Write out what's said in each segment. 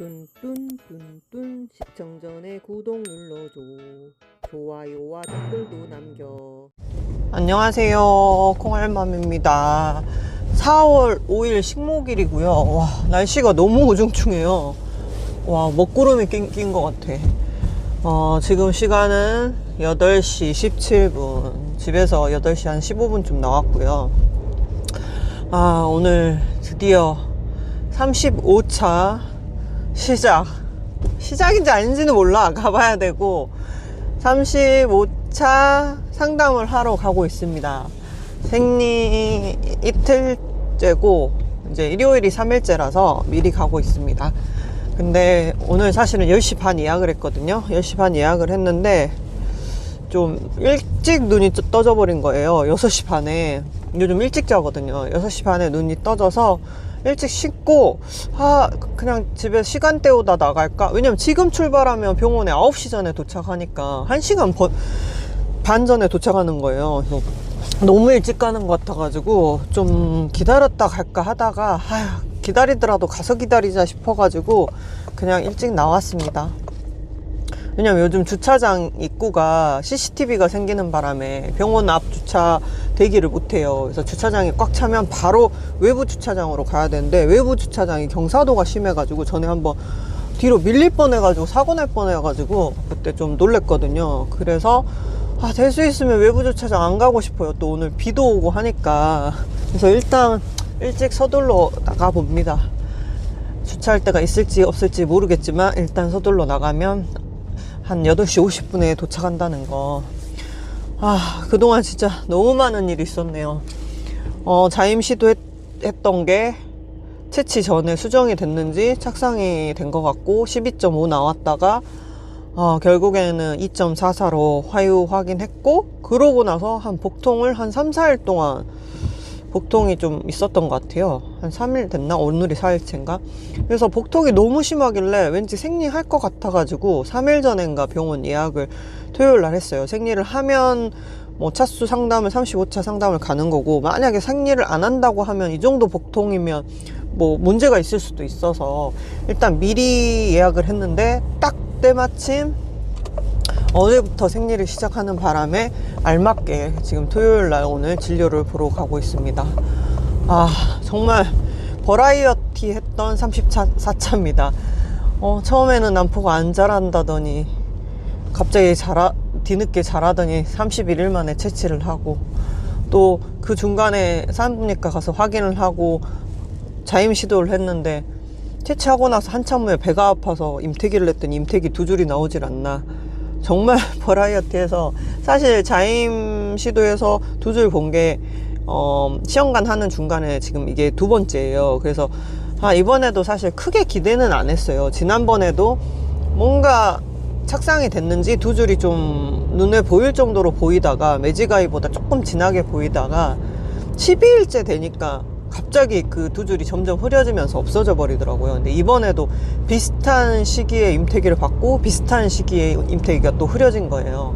뚠뚠뚠뚠 시청 전에 구독 눌러줘. 좋아요와 댓글도 남겨. 안녕하세요. 콩알맘입니다. 4월 5일 식목일이고요. 와 날씨가 너무 우중충해요. 와 먹구름이 낀, 낀것 같아. 어, 지금 시간은 8시 17분. 집에서 8시 한 15분쯤 나왔고요. 아 오늘 드디어 35차 시작. 시작인지 아닌지는 몰라. 가봐야 되고. 35차 상담을 하러 가고 있습니다. 생리 이틀째고 이제 일요일이 3일째라서 미리 가고 있습니다. 근데 오늘 사실은 10시 반 예약을 했거든요. 10시 반 예약을 했는데 좀 일찍 눈이 떠- 떠져 버린 거예요. 6시 반에. 요즘 일찍 자거든요. 6시 반에 눈이 떠져서 일찍 씻고 아 그냥 집에 시간 때우다 나갈까? 왜냐면 지금 출발하면 병원에 9시 전에 도착하니까 1시간 번- 반 전에 도착하는 거예요. 너무 일찍 가는 것 같아가지고 좀 기다렸다 갈까 하다가 아휴 기다리더라도 가서 기다리자 싶어가지고 그냥 일찍 나왔습니다. 왜냐면 요즘 주차장 입구가 CCTV가 생기는 바람에 병원 앞 주차 대기를 못해요. 그래서 주차장이 꽉 차면 바로 외부 주차장으로 가야 되는데 외부 주차장이 경사도가 심해가지고 전에 한번 뒤로 밀릴 뻔해가지고 사고 날 뻔해가지고 그때 좀 놀랬거든요. 그래서 아, 될 수 있으면 외부 주차장 안 가고 싶어요. 또 오늘 비도 오고 하니까. 그래서 일단 일찍 서둘러 나가 봅니다. 주차할 데가 있을지 없을지 모르겠지만 일단 서둘러 나가면 한 8시 50분에 도착한다는 거. 아, 그동안 진짜 너무 많은 일이 있었네요. 어, 자임 시도했, 했던 게 채취 전에 수정이 됐는지 착상이 된 것 같고 12.5 나왔다가 어, 결국에는 2.44로 화유 확인했고 그러고 나서 한 복통을 한 3, 4일 동안 복통이 좀 있었던 것 같아요. 한 3일 됐나? 오늘이 4일째인가? 그래서 복통이 너무 심하길래 왠지 생리할 것 같아가지고 3일 전인가 병원 예약을 토요일 날 했어요. 생리를 하면 뭐 차수 상담을 35차 상담을 가는 거고 만약에 생리를 안 한다고 하면 이 정도 복통이면 뭐 문제가 있을 수도 있어서 일단 미리 예약을 했는데 딱 때마침 어제부터 생리를 시작하는 바람에 알맞게 지금 토요일 날 오늘 진료를 보러 가고 있습니다. 아, 정말 버라이어티 했던 34차입니다. 어, 처음에는 남포가 안 자란다더니 갑자기 자라, 뒤늦게 자라더니 31일 만에 채취를 하고 또 그 중간에 산부인과 가서 확인을 하고 자임 시도를 했는데 채취하고 나서 한참 후에 배가 아파서 임태기를 했더니 임태기 두 줄이 나오질 않나. 정말 버라이어티해서 사실 자임 시도에서 두 줄 본 게 어, 시험관 하는 중간에 지금 이게 두 번째예요. 그래서 아, 이번에도 사실 크게 기대는 안 했어요. 지난번에도 뭔가 착상이 됐는지 두 줄이 좀 눈에 보일 정도로 보이다가 매지가이보다 조금 진하게 보이다가 12일째 되니까 갑자기 그 두 줄이 점점 흐려지면서 없어져 버리더라고요. 근데 이번에도 비슷한 시기에 임태기를 받고 비슷한 시기에 임태기가 또 흐려진 거예요.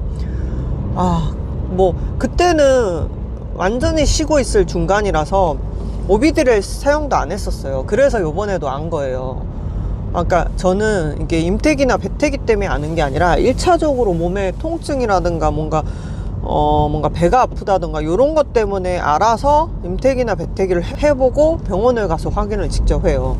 아, 뭐 그때는 완전히 쉬고 있을 중간이라서 오비드를 사용도 안 했었어요. 그래서 요번에도 안 거예요. 아까 저는 이게 임태기나 배태기 때문에 아는 게 아니라 1차적으로 몸에 통증이라든가 뭔가 어 뭔가 배가 아프다든가 이런 것 때문에 알아서 임태기나 배태기를 해보고 병원을 가서 확인을 직접 해요.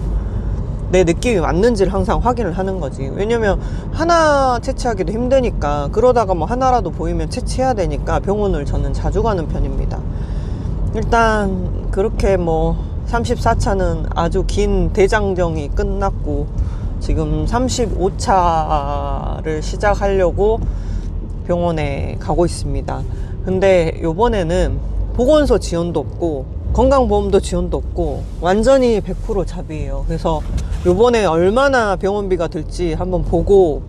내 느낌이 맞는지를 항상 확인을 하는 거지. 왜냐면 하나 채취하기도 힘드니까 그러다가 뭐 하나라도 보이면 채취해야 되니까 병원을 저는 자주 가는 편입니다. 일단 그렇게 뭐 34차는 아주 긴 대장정이 끝났고 지금 35차를 시작하려고 병원에 가고 있습니다. 근데 요번에는 보건소 지원도 없고 건강보험도 지원도 없고 완전히 100% 잡이에요. 그래서 요번에 얼마나 병원비가 들지 한번 보고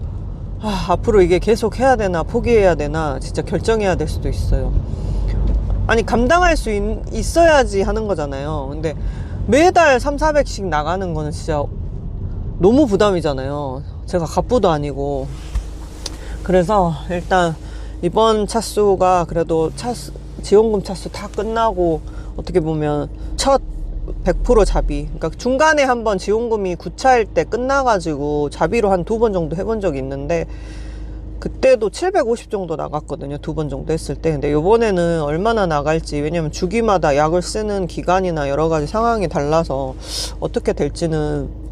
아, 앞으로 이게 계속 해야 되나 포기해야 되나 진짜 결정해야 될 수도 있어요. 아니 감당할 수 있, 있어야지 하는 거잖아요. 근데 매달 3, 400씩 나가는 거는 진짜 너무 부담이잖아요. 제가 갑부도 아니고. 그래서 일단 이번 차수가 그래도 차수, 지원금 차수 다 끝나고 어떻게 보면 첫 100% 자비. 그러니까 중간에 한번 지원금이 구차일 때 끝나가지고 자비로 한 두 번 정도 해본 적이 있는데 그때도 750 정도 나갔거든요. 두 번 정도 했을 때. 근데 요번에는 얼마나 나갈지, 왜냐면 주기마다 약을 쓰는 기간이나 여러 가지 상황이 달라서 어떻게 될지는 게-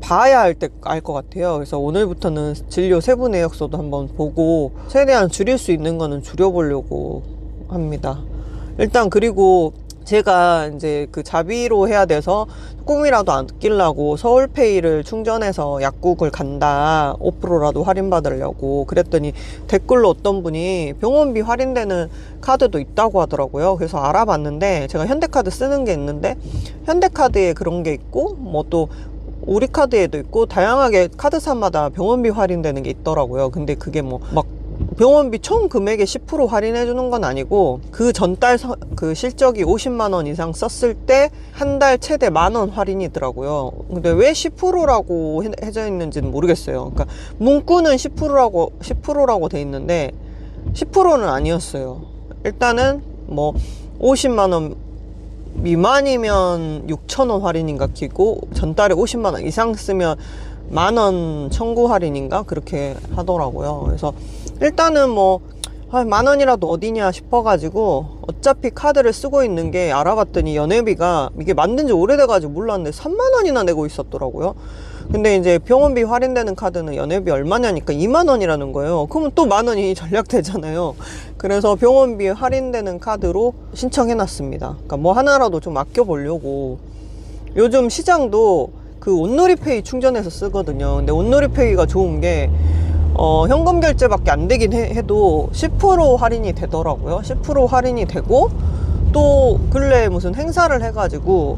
봐야 할 때 알 것 같아요. 그래서 오늘부터는 진료 세부 내역서도 한번 보고 최대한 줄일 수 있는 거는 줄여보려고 합니다. 일단 그리고 제가 이제 그 자비로 해야 돼서 조금이라도 아끼려고 서울페이를 충전해서 약국을 간다 5%라도 할인받으려고 그랬더니 댓글로 어떤 분이 병원비 할인되는 카드도 있다고 하더라고요 그래서 알아봤는데 제가 현대카드 쓰는 게 있는데 현대카드에 그런 게 있고 뭐 또 우리 카드에도 있고 다양하게 카드사마다 병원비 할인되는 게 있더라고요 근데 그게 뭐막 병원비 총 금액의 10% 할인해 주는 건 아니고 그 전달 서- 그 실적이 50만 원 이상 썼을 때 한 달 최대 만 원 할인이더라고요. 근데 왜 10%라고 해져 있는지는 모르겠어요. 그러니까 문구는 10%라고 10%라고 돼 있는데 10%는 아니었어요. 일단은 뭐 50만 원 미만이면 6천 원 할인인가 끼고 전달에 50만 원 이상 쓰면 만원 청구 할인인가 그렇게 하더라고요. 그래서 일단은 뭐 아, 만 원이라도 어디냐 싶어가지고 어차피 카드를 쓰고 있는 게 알아봤더니 연회비가 이게 만든 지 오래돼가지고 몰랐는데 3만 원이나 내고 있었더라고요. 근데 이제 병원비 할인되는 카드는 연회비 얼마냐니까 2만 원이라는 거예요. 그러면 또 만 원이 전략되잖아요. 그래서 병원비 할인되는 카드로 신청해놨습니다. 그러니까 뭐 하나라도 좀 아껴보려고. 요즘 시장도 그 온누리페이 충전해서 쓰거든요. 근데 온누리페이가 좋은 게 어, 현금 결제밖에 안 되긴 해, 도 10% 할인이 되더라고요. 10% 할인이 되고 또 근래에 무슨 행사를 해가지고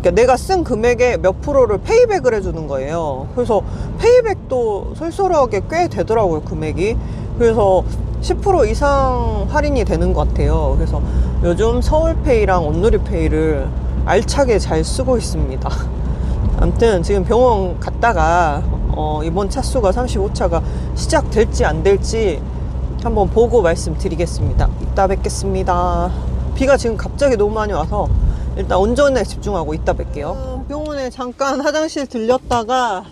그러니까 내가 쓴 금액의 몇 프로를 페이백을 해주는 거예요. 그래서 페이백도 솔솔하게 꽤 되더라고요, 금액이. 그래서 10% 이상 할인이 되는 것 같아요. 그래서 요즘 서울페이랑 온누리페이를 알차게 잘 쓰고 있습니다. 아무튼 지금 병원 갔다가 어, 이번 차수가 35차가 시작될지 안 될지 한번 보고 말씀드리겠습니다. 이따 뵙겠습니다. 비가 지금 갑자기 너무 많이 와서 일단 운전에 집중하고 이따 뵐게요. 병원에 잠깐 화장실 들렸다가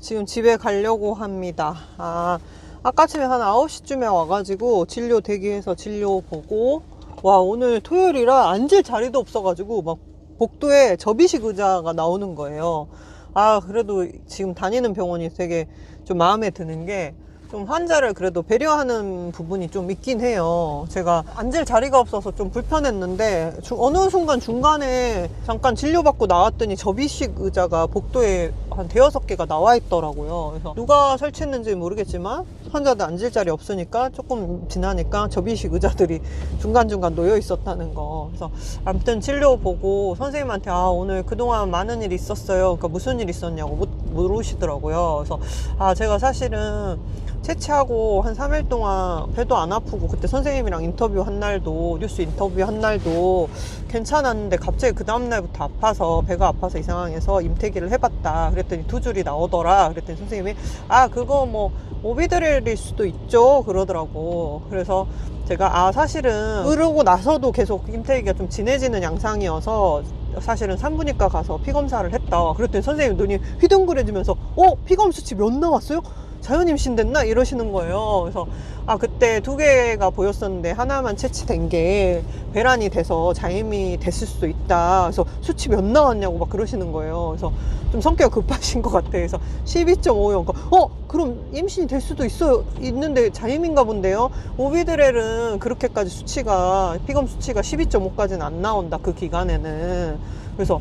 지금 집에 가려고 합니다. 아, 아까 전에 한 9시쯤에 와가지고 진료 대기해서 진료 보고 와 오늘 토요일이라 앉을 자리도 없어가지고 막 복도에 접이식 의자가 나오는 거예요. 아, 그래도 지금 다니는 병원이 되게 좀 마음에 드는 게 좀 환자를 그래도 배려하는 부분이 좀 있긴 해요. 제가 앉을 자리가 없어서 좀 불편했는데 주- 어느 순간 중간에 잠깐 진료받고 나왔더니 접이식 의자가 복도에 한 대여섯 개가 나와 있더라고요. 그래서 누가 설치했는지 모르겠지만 환자들 앉을 자리 없으니까 조금 지나니까 접이식 의자들이 중간중간 놓여 있었다는 거. 그래서 아무튼 진료 보고 선생님한테 아 오늘 그동안 많은 일 있었어요. 그러니까 무슨 일 있었냐고 못- 물으시더라고요. 그래서 아 제가 사실은 채취하고 한 3일 동안 배도 안 아프고 그때 선생님이랑 인터뷰 한 날도 뉴스 인터뷰 한 날도 괜찮았는데 갑자기 그 다음 날부터 아파서 배가 아파서 이 상황에서 임태기를 해봤다. 그랬더니 두 줄이 나오더라. 그랬더니 선생님이 아 그거 뭐 오비드렐일 수도 있죠? 그러더라고. 그래서 제가 아 사실은 그러고 나서도 계속 임태기가 좀 진해지는 양상이어서 사실은 산부인과 가서 피 검사를 했다 그랬더니 선생님 눈이 휘둥그레지면서 어 피검 수치 몇 나왔어요? 자연 임신됐나 이러시는 거예요. 그래서 아 그때 두 개가 보였었는데 하나만 채취된 게 배란이 돼서 자임이 됐을 수도 있다. 그래서 수치 몇 나왔냐고 막 그러시는 거예요. 그래서 좀 성격 급하신 것 같아. 그래서 12.5요. 어 그럼 임신이 될 수도 있어 있는데 자임인가 본데요. 오비드렐은 그렇게까지 수치가 피검 수치가 12.5까지는 안 나온다 그 기간에는. 그래서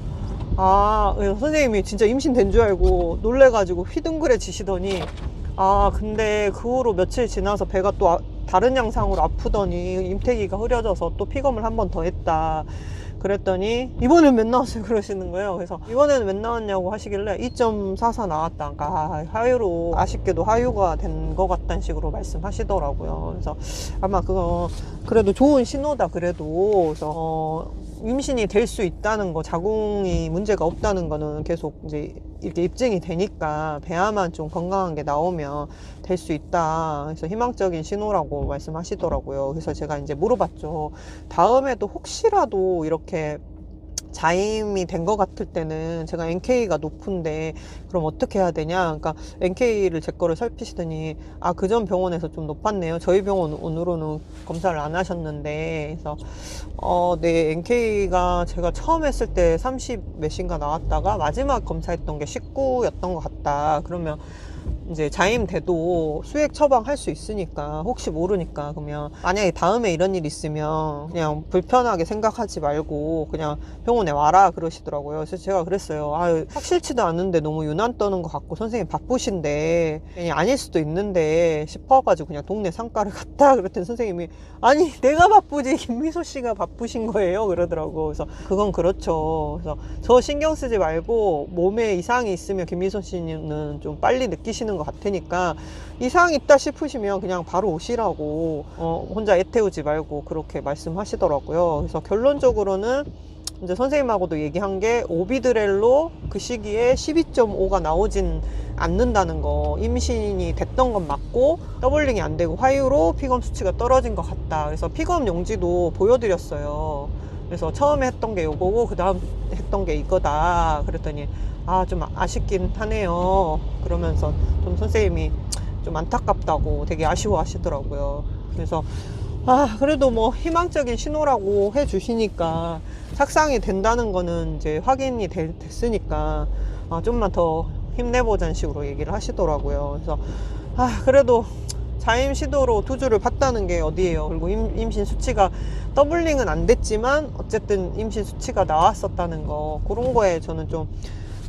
아, 선생님이 진짜 임신된 줄 알고 놀래가지고 휘둥그레 지시더니 아, 근데 그 후로 며칠 지나서 배가 또 아- 다른 양상으로 아프더니 임태기가 흐려져서 또 피검을 한 번 더 했다. 그랬더니 이번엔 몇 나왔어요? 그러시는 거예요. 그래서 이번에는 몇 나왔냐고 하시길래 2.44 나왔다가 아, 하유로 아쉽게도 하유가 된 것 같다는 식으로 말씀하시더라고요. 그래서 아마 그거 그래도 좋은 신호다 그래도. 그래서 어, 임신이 될 수 있다는 거 자궁이 문제가 없다는 거는 계속 이제 이렇게 입증이 되니까 배아만 좀 건강한 게 나오면 될 수 있다. 그래서 희망적인 신호라고 말씀하시더라고요. 그래서 제가 이제 물어봤죠. 다음에도 혹시라도 이렇게 자임이 된 것 같을 때는 제가 NK가 높은데 그럼 어떻게 해야 되냐? 그러니까 NK를 제 거를 살피시더니 아 그 전 병원에서 좀 높았네요. 저희 병원 오늘로는 검사를 안 하셨는데 그래서 어, 네 NK가 제가 처음 했을 때 30 몇인가 나왔다가 마지막 검사했던 게 19였던 것 같다. 그러면 이제 자임 돼도 수액 처방할 수 있으니까 혹시 모르니까 그러면 만약에 다음에 이런 일 있으면 그냥 불편하게 생각하지 말고 그냥 병원에 와라 그러시더라고요. 그래서 제가 그랬어요. 아 확실치도 않은데 너무 유난 떠는 것 같고 선생님 바쁘신데 괜히 아닐 수도 있는데 싶어가지고 그냥 동네 상가를 갔다 그랬더니 선생님이 아니 내가 바쁘지 김미소 씨가 바쁘신 거예요 그러더라고. 그래서 그건 그렇죠. 그래서 저 신경 쓰지 말고 몸에 이상이 있으면 김미소 씨는 좀 빨리 느끼시는 것 같으니까 이상 있다 싶으시면 그냥 바로 오시라고 어, 혼자 애태우지 말고 그렇게 말씀하시더라고요. 그래서 결론적으로는 이제 선생님하고도 얘기한 게 오비드렐로 그 시기에 12.5가 나오진 않는다는 거 임신이 됐던 건 맞고 더블링이 안 되고 화유로 피검 수치가 떨어진 것 같다. 그래서 피검 용지도 보여드렸어요. 그래서 처음에 했던 게 요거고 그 다음 했던 게 이거다. 그랬더니 아 좀 아쉽긴 하네요. 그러면서 좀 선생님이 좀 안타깝다고 되게 아쉬워 하시더라고요. 그래서 아 그래도 뭐 희망적인 신호라고 해 주시니까 착상이 된다는 거는 이제 확인이 되- 됐으니까 아, 좀만 더 힘내보자는 식으로 얘기를 하시더라고요. 그래서 아 그래도 자임 시도로 두 주를 봤다는 게 어디예요? 그리고 임, 임신 수치가 더블링은 안 됐지만 어쨌든 임신 수치가 나왔었다는 거 그런 거에 저는 좀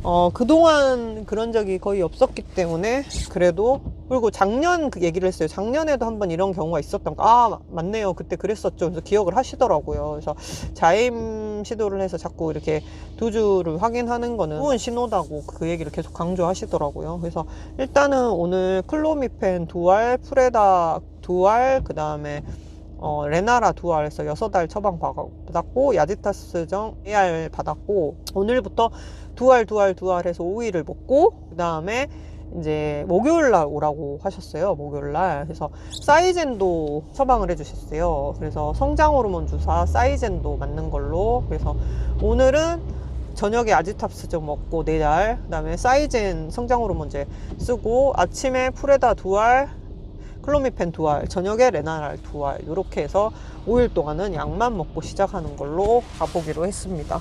어, 그동안 그런 적이 거의 없었기 때문에 그래도 그리고 작년 그 얘기를 했어요. 작년에도 한번 이런 경우가 있었던 거. 아, 맞네요. 그때 그랬었죠. 그래서 기억을 하시더라고요. 그래서 자임 시도를 해서 자꾸 이렇게 두 주를 확인하는 거는 좋은 신호다고 그 얘기를 계속 강조하시더라고요. 그래서 일단은 오늘 클로미펜 두 알, 프레다 두 알, 그 다음에 어, 레나라 두 알에서 여섯 알 처방 받았고 야지타스정 4알 받았고 오늘부터 두 알, 두 알, 두알 해서 5일을 먹고 그 다음에 이제 목요일 날 오라고 하셨어요. 목요일 날. 그래서 사이젠도 처방을 해주셨어요. 그래서 성장 호르몬 주사 사이젠도 맞는 걸로. 그래서 오늘은 저녁에 아지탑스 좀 먹고 4알, 그 다음에 사이젠 성장 호르몬제 쓰고 아침에 프레다 두 알, 클로미펜 두 알, 저녁에 레나랄 두 알, 이렇게 해서 5일 동안은 약만 먹고 시작하는 걸로 가보기로 했습니다.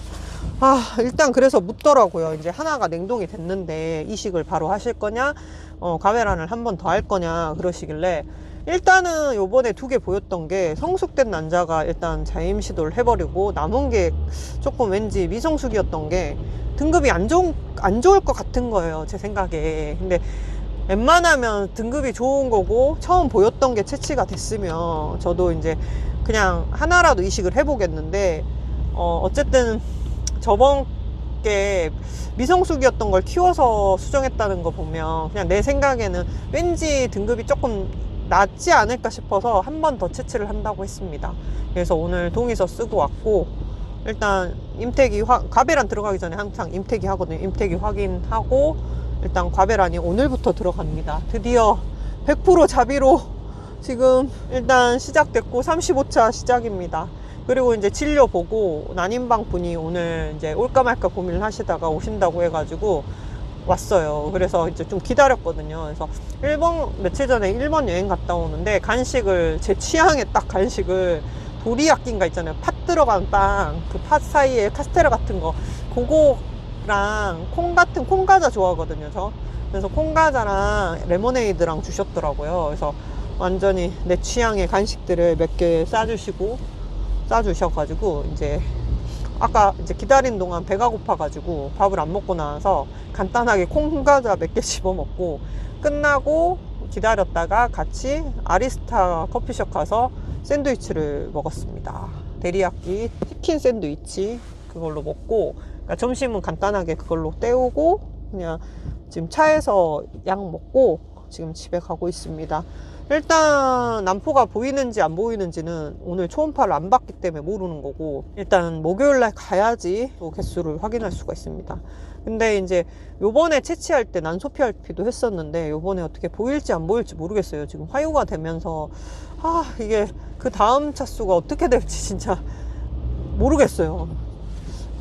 아, 일단 그래서 묻더라고요. 이제 하나가 냉동이 됐는데 이식을 바로 하실 거냐, 어, 가메란을 한 번 더 할 거냐, 그러시길래 일단은 요번에 두 개 보였던 게 성숙된 난자가 일단 자임 시도를 해버리고 남은 게 조금 왠지 미성숙이었던 게 등급이 안 좋은, 안 좋을 것 같은 거예요. 제 생각에. 근데 웬만하면 등급이 좋은 거고 처음 보였던 게 채취가 됐으면 저도 이제 그냥 하나라도 이식을 해보겠는데 어, 어쨌든 저번 게 미성숙이었던 걸 키워서 수정했다는 거 보면 그냥 내 생각에는 왠지 등급이 조금 낮지 않을까 싶어서 한 번 더 채취를 한다고 했습니다. 그래서 오늘 동의서 쓰고 왔고 일단 임태기 확 과배란 들어가기 전에 항상 임태기 하거든요. 임태기 확인하고 일단 과배란이 오늘부터 들어갑니다. 드디어 100% 자비로 지금 일단 시작됐고 35차 시작입니다. 그리고 이제 진료 보고 난임방 분이 오늘 이제 올까 말까 고민을 하시다가 오신다고 해가지고 왔어요. 그래서 이제 좀 기다렸거든요. 그래서 일본 며칠 전에 일본 여행 갔다 오는데 간식을 제 취향의 딱 간식을 도리야끼인가 있잖아요. 팥 들어간 빵, 그 팥 사이에 카스테라 같은 거, 그거 랑 콩 같은 콩 과자 좋아하거든요. 저. 그래서 콩 과자랑 레모네이드랑 주셨더라고요. 그래서 완전히 내 취향의 간식들을 몇 개 싸주시고 싸주셔가지고 이제 아까 이제 기다린 동안 배가 고파가지고 밥을 안 먹고 나와서 간단하게 콩 과자 몇개 씹어 먹고 끝나고 기다렸다가 같이 아리스타 커피숍 가서 샌드위치를 먹었습니다. 데리야끼 치킨 샌드위치 그걸로 먹고 그러니까 점심은 간단하게 그걸로 때우고 그냥 지금 차에서 약 먹고 지금 집에 가고 있습니다. 일단 남포가 보이는지 안 보이는지는 오늘 초음파를 안 봤기 때문에 모르는 거고 일단 목요일날 가야지 또 개수를 확인할 수가 있습니다. 근데 이제 요번에 채취할 때 난소피알피도 했었는데 요번에 어떻게 보일지 안 보일지 모르겠어요. 지금 화요가 되면서 아 이게 그 다음 차수가 어떻게 될지 진짜 모르겠어요.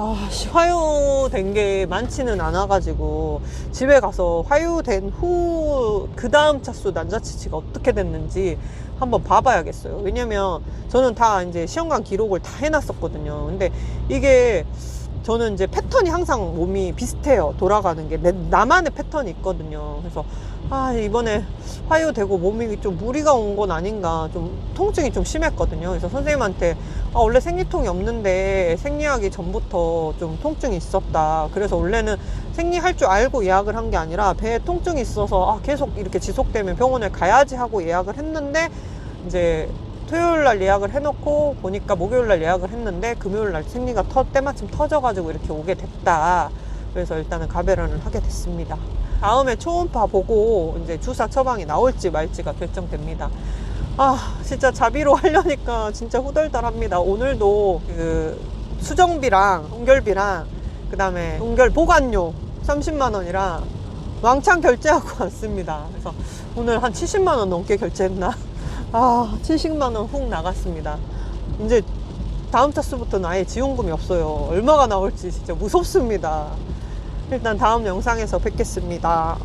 아, 씨, 화요된 게 많지는 않아가지고 집에 가서 화요된 후 그 다음 차수 난자치치가 어떻게 됐는지 한번 봐봐야겠어요. 왜냐면 저는 다 이제 시험관 기록을 다 해놨었거든요. 근데 이게 저는 이제 패턴이 항상 몸이 비슷해요. 돌아가는 게 내, 나만의 패턴이 있거든요. 그래서 아 이번에 화요되고 몸이 좀 무리가 온 건 아닌가 좀 통증이 좀 심했거든요. 그래서 선생님한테 아, 원래 생리통이 없는데 생리하기 전부터 좀 통증이 있었다. 그래서 원래는 생리할 줄 알고 예약을 한 게 아니라 배에 통증이 있어서 아, 계속 이렇게 지속되면 병원에 가야지 하고 예약을 했는데 이제 토요일 날 예약을 해놓고 보니까 목요일 날 예약을 했는데 금요일 날 생리가 터, 때마침 터져가지고 이렇게 오게 됐다. 그래서 일단은 가베런을 하게 됐습니다. 다음에 초음파 보고 이제 주사 처방이 나올지 말지가 결정됩니다. 아, 진짜 자비로 하려니까 진짜 후덜덜합니다. 오늘도 그 수정비랑 동결비랑 그 다음에 동결 보관료 30만 원이랑 왕창 결제하고 왔습니다. 그래서 오늘 한 70만 원 넘게 결제했나? 아, 70만 원 훅 나갔습니다. 이제 다음 차수부터는 아예 지원금이 없어요. 얼마가 나올지 진짜 무섭습니다. 일단 다음 영상에서 뵙겠습니다.